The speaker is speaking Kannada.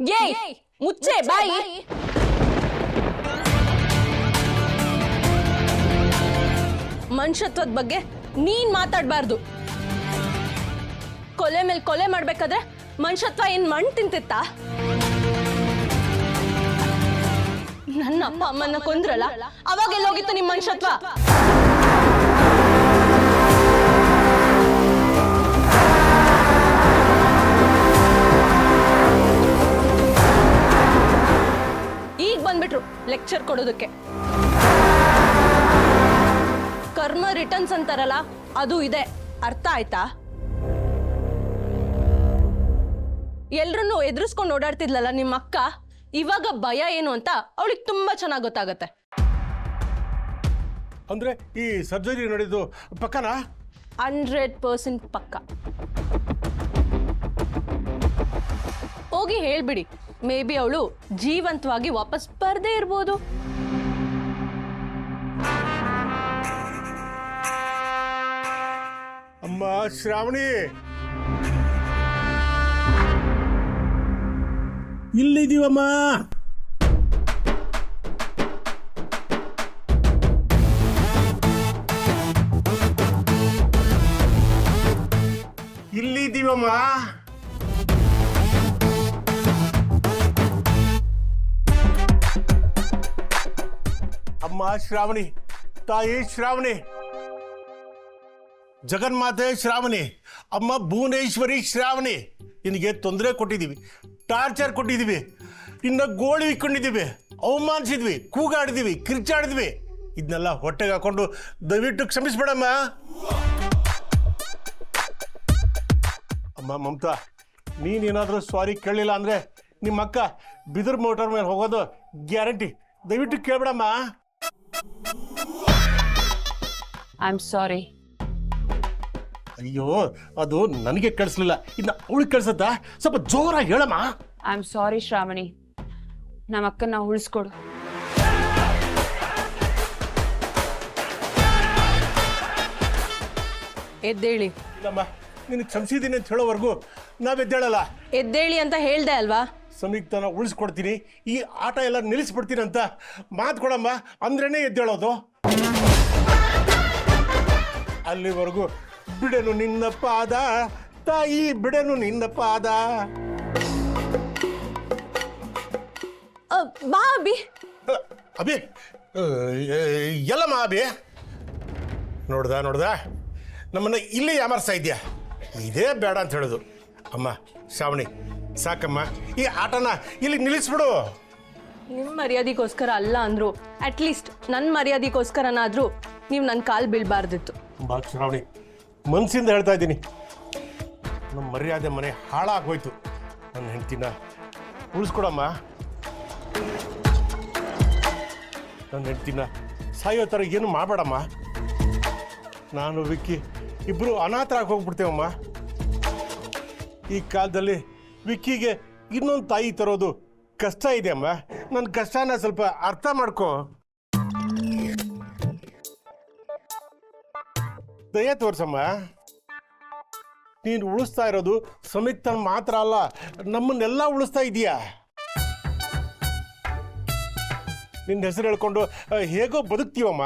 ಏಯ್ ಮುಚ್ಚೆ ಬಾಯಿ ಮನುಷ್ಯತ್ವದ ಬಗ್ಗೆ ನೀನ್ ಮಾತಾಡ್ಬಾರ್ದು. ಕೊಲೆ ಮೇಲೆ ಕೊಲೆ ಮಾಡ್ಬೇಕಾದ್ರೆ ಮನುಷ್ಯತ್ವ ಏನ್ ಮಣ್ ತಿಂತಿತ್ತಾ? ನನ್ನ ಅಪ್ಪ ಅಮ್ಮನ್ನ ಕೊಂದ್ರಲ್ಲ? ಅವಾಗೆಲ್ಲೋಗಿತ್ತು ನಿಮ್ ಮನುಷ್ಯತ್ವ? ಬಂದ್ಬಿಟ್ರು ಲೆಕ್ಚರ್ ಕೊಡೋದಕ್ಕೆ. ಕರ್ಮ ರಿಟರ್ನ್ಸ್ ಅಂತಾರಲ್ಲ ಅದು ಇದೆ. ಅರ್ಥ ಆಯ್ತಾ? ಎಲ್ರನ್ನೂ ಎದುರಿಸ್ಕೊಂಡು ಓಡಾಡ್ತಿದ್ಲಲ್ಲ ನಿಮ್ಮ ಅಕ್ಕ? ಇವಾಗ ಭಯ ಏನು ಅಂತ ಅವಳಿಗೆ ತುಂಬಾ ಚೆನ್ನಾಗಿ ಗೊತ್ತಾಗತ್ತೆ. ಅಂದ್ರೆ ಈ ಸರ್ಜರಿ ನಡೆದು ಪಕ್ಕನಾ? ಹಂಡ್ರೆಡ್ ಪರ್ಸೆಂಟ್ ಪಕ್ಕ. ಹೋಗಿ ಹೇಳ್ಬಿಡಿ. ಮೇ ಬಿ ಅವಳು ಜೀವಂತವಾಗಿ ವಾಪಸ್ ಬರದೇ ಇರ್ಬೋದು. ಅಮ್ಮ ಶ್ರಾವಣಿ. ಇಲ್ಲಿದೀವಮ್ಮ ಇಲ್ಲಿದ್ದೀವಮ್ಮ. ಅಮ್ಮ ಶ್ರಾವಣಿ, ತಾಯಿ ಶ್ರಾವಣಿ. ಜಗನ್ಮಾತೆ ಶ್ರಾವಣಿ, ಅಮ್ಮ ಭುವನೇಶ್ವರಿ ಶ್ರಾವಣಿ. ನಿನಗೆ ತೊಂದರೆ ಕೊಟ್ಟಿದ್ದೀವಿ, ಟಾರ್ಚರ್ ಕೊಟ್ಟಿದ್ದೀವಿ, ಇನ್ನು ಗೋಳಿ ಇಕ್ಕೊಂಡಿದ್ದೀವಿ, ಅವಮಾನಿಸಿದ್ವಿ ಕೂಗಾಡಿದ್ವಿ ಕಿರ್ಚಾಡಿದ್ವಿ. ಇದನ್ನೆಲ್ಲ ಹೊಟ್ಟೆಗೆ ಹಾಕೊಂಡು ದಯವಿಟ್ಟು ಕ್ಷಮಿಸ್ಬೇಡಮ್ಮ. ಅಮ್ಮ ಮಮತಾ, ನೀನೇನಾದರೂ ಸಾರಿ ಕೇಳಲಿಲ್ಲ ಅಂದರೆ ನಿಮ್ಮ ಅಕ್ಕ ಬಿದಿರು ಮೋಟರ್ ಮೇಲೆ ಹೋಗೋದು ಗ್ಯಾರಂಟಿ ದಯವಿಟ್ಟು ಕೇಳ್ಬೇಡಮ್ಮ. ಐ ಆಮ್ ಸಾರಿ ಅಯ್ಯೋ ಅದು ನನಗೆ ಕಳಿಸ್ಲಿಲ್ಲ. ಇದನ್ನ ಅವಳಿಗೆ ಕಳ್ಸತ್ತಾ? ಸ್ವಲ್ಪ ಜೋರಾಗಿ ಹೇಳಮ್ಮ. I am sorry Shravani. ನಮ್ಮ ಅಕ್ಕನ ಉಳಿಸ್ಕೊಡು. ಎದ್ದೇಳಿ. ಇಲ್ಲಮ್ಮ ನಿನಗೆ ಕ್ಷಮಿಸಿದ್ದೀನಿ ಅಂತ ಹೇಳೋವರೆಗೂ ನಾವೆದ್ದೇಳಲ್ಲ ಎದ್ದೇಳಿ ಅಂತ ಹೇಳ್ದೆ ಅಲ್ವಾ? ಸಮೀಕ್ತನ ಉಳಿಸ್ಕೊಡ್ತೀನಿ. ಈ ಆಟ ಎಲ್ಲ ನಿಲ್ಲಿಸ್ಬಿಡ್ತೀನಿ ಅಂತ ಮಾತು ಕೊಡಮ್ಮ ಅಂದ್ರೇನೆ ಎದ್ದೇಳೋದು. ಅಲ್ಲಿವರೆಗೂ ಬಿಡನು ನಿನ್ನ ಪಾದ ತಾಯಿ ಬಿಡನು ನಿನ್ನ ಪಾದ. ಬಾ ಅಭಿ ಅಭಿ ಎಲ್ಲಮ್ಮ ಅಭಿ ನೋಡ್ದ ನೋಡ್ದ? ನಮ್ಮನ್ನ ಇಲ್ಲಿ ಯಾಮರ್ಸ್ತಾ ಇದೆಯಾ ಇದೇ ಬೇಡ ಅಂತ ಹೇಳೋದು. ಅಮ್ಮ ಶ್ರಾವಣಿ ಸಾಕಮ್ಮ ಈ ಆಟನ ಇಲ್ಲಿ ನಿಲ್ಲಿಸ್ಬಿಡು. ನಿಮ್ಮ ಮರ್ಯಾದೆಗೋಸ್ಕರ ಅಲ್ಲ ಅಂದ್ರು ಅಟ್ಲೀಸ್ಟ್ ನನ್ನ ಮರ್ಯಾದೆಗೋಸ್ಕರನಾದ್ರೂ ನೀವು ನನ್ನ ಕಾಲು ಬೀಳ್ಬಾರ್ದಿತ್ತು. ಬಾ ಶ್ರಾವಣಿ ಮನಸ್ಸಿಂದ ಹೇಳ್ತಾ ಇದ್ದೀನಿ. ನಮ್ಮ ಮರ್ಯಾದೆ ಮನೆ ಹಾಳಾಗೋಯ್ತು. ನನ್ನ ಹೆಂಡ್ತಿನ ಉಳಿಸ್ಕೊಡಮ್ಮ. ನನ್ನ ಹೆಂಡ್ತಿನ ಸಾಯೋ ಥರ ಏನು ಮಾಡಬೇಡಮ್ಮ. ನಾನು ವಿಕ್ಕಿ ಇಬ್ಬರು ಅನಾಥರಾಗಿ ಹೋಗ್ಬಿಡ್ತೇವಮ್ಮ. ಈ ಕಾಲದಲ್ಲಿ ವಿಕ್ಕಿಗೆ ಇನ್ನೊಂದು ತಾಯಿ ತರೋದು ಕಷ್ಟ ಇದೆ ಅಮ್ಮ ನನ್ನ ಕಷ್ಟನ ಸ್ವಲ್ಪ ಅರ್ಥ ಮಾಡ್ಕೋ. ದಯ ತೋರ್ಸಮ್ಮ. ನೀನು ಉಳಿಸ್ತಾ ಇರೋದು ಸಮಿತ್ ಮಾತ್ರ ಅಲ್ಲ, ನಮ್ಮನ್ನೆಲ್ಲ ಉಳಿಸ್ತಾ ಇದೀಯಾ ನಿನ್ನ ಹೆಸರು ಹೇಳ್ಕೊಂಡು ಹೇಗೋ ಬದುಕ್ತೀವಮ್ಮ?